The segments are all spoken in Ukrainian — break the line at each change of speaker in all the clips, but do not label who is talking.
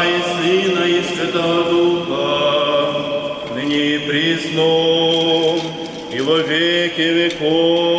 Отця і Сина, і Святого Духа, нині і прісно, і во веки веков.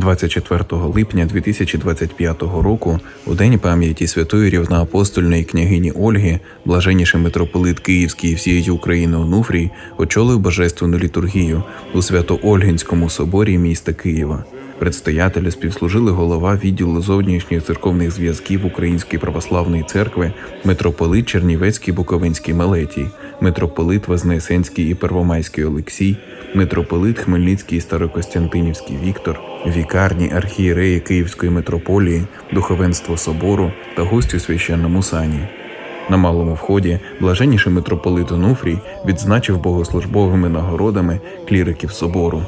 24 липня 2025 року, у день пам'яті святої рівноапостольної княгині Ольги, блаженніший митрополит Київський і всієї України Онуфрій очолив божественну літургію у Свято-Ольгінському соборі міста Києва. Предстоятелю співслужили голова відділу зовнішніх церковних зв'язків Української православної церкви, митрополит Чернівецький Буковинський Мелетій, митрополит Вознесенський і Первомайський Олексій, митрополит Хмельницький і Старокостянтинівський Віктор, вікарні архієреї Київської митрополії, духовенство собору та гості у священному сані. На малому вході блаженніший митрополит Онуфрій відзначив богослужбовими нагородами кліриків собору.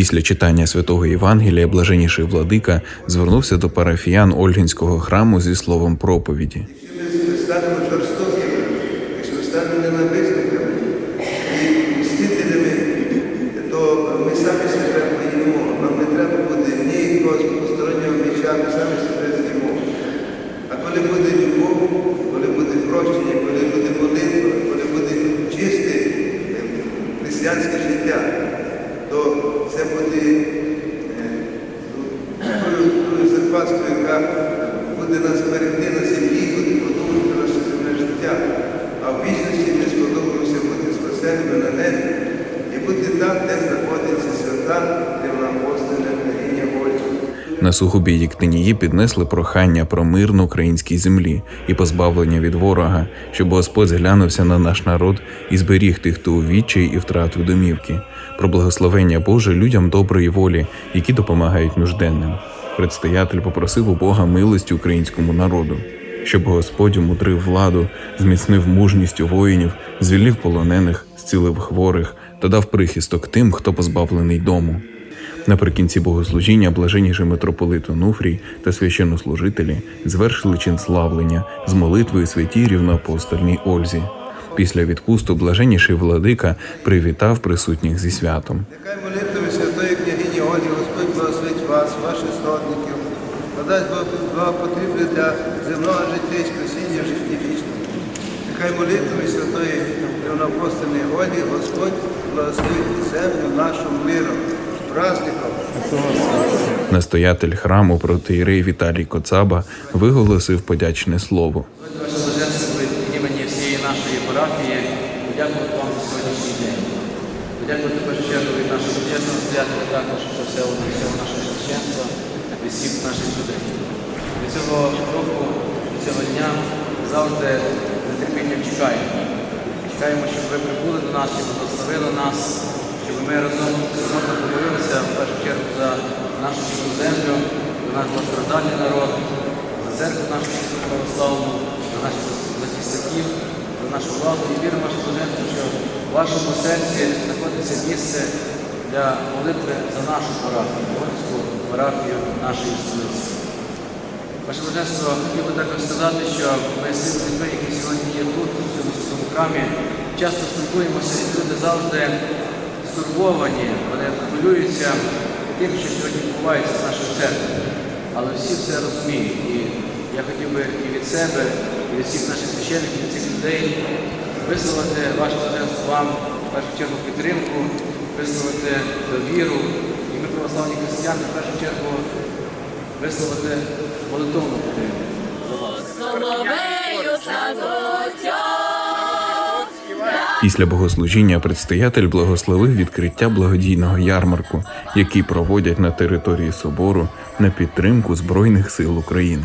Після читання святого Євангелія блаженніший владика звернувся до парафіян Ольгінського храму зі словом проповіді.
Якщо ми станемо жорстокими, якщо ми станемо ненависниками і мстителями, то ми самі себе поїмо. Нам не треба буде ні якогось постороннього меча, ми себе з'їмо. А коли буде любов, коли буде прощення, коли буде молитва, коли буде чисте е, християнське життя, то це буде е, тою тою яка буде нас берегти на землі, буде продовжувати наше земне життя. А в вічності ми сподобалося бути спасеними на небі і бути там, де знаходиться свята, де вона апостольна княгиня Ольга.
На сугубі Єктинії піднесли прохання про мир на українській землі і позбавлення від ворога, щоб Господь зглянувся на наш народ і зберіг тих, хто у відчаї і втратив домівки, про благословення Боже людям доброї волі, які допомагають нужденним. Предстоятель попросив у Бога милості українському народу, щоб Господь умудрив владу, зміцнив мужність у воїнів, звільнив полонених, зцілив хворих та дав прихисток тим, хто позбавлений дому. Наприкінці богослужіння блаженніший митрополит Онуфрій та священнослужителі звершили чин славлення з молитвою святій рівноапостольній Ользі. Після відпусту блаженніший владика привітав присутніх зі святом.
Нехай молитвами Святої княгині Ольги Господь благословить вас, ваших сродників, подасть благопотрібне для земного життя і спасіння в житті вічному. Нехай молитвами Святої Рівноапостольної Ольги Господь благословить землю нашу миром, праздником.
Настоятель храму протиєрей Віталій Коцаба виголосив подячне слово.
Імені всієї нашої парафії, подякувати вам за сьогоднішній день. Подякувати першу чергу від нашого чесного святого також за все нашого священства, від всіх наших людей. Від цього року, від цього дня завжди нетерпінням чекаємо. Чекаємо, щоб ви прибули до нас, щоб благословили нас, щоб ми разом разом помолилися в першу чергу за нашу святу землю, за наш пострадальний народ, за церкву нашу православну, за наших захисників, за нашу владу. І віримо, ваше блаженство, що в вашому серці знаходиться місце для молитви за нашу парафію, Парафію нашої столиці. Ваше Божество, хотів би також сказати, що ми з цими людьми, які сьогодні є тут, в цьому святому храмі, часто спілкуємося, і люди завжди стурбовані, вони хвилюються тим, що сьогодні відбувається з нашою церквою. Але всі все розуміють. І я хотів би і від себе, і від всіх наших священників, від цих людей висловити ваше Божество вам в першу чергу підтримку, висловити довіру. Православні християни, в першу чергу висловити молитовну вас.
Після богослужіння предстоятель благословив відкриття благодійного ярмарку, який проводять на території собору на підтримку Збройних сил України.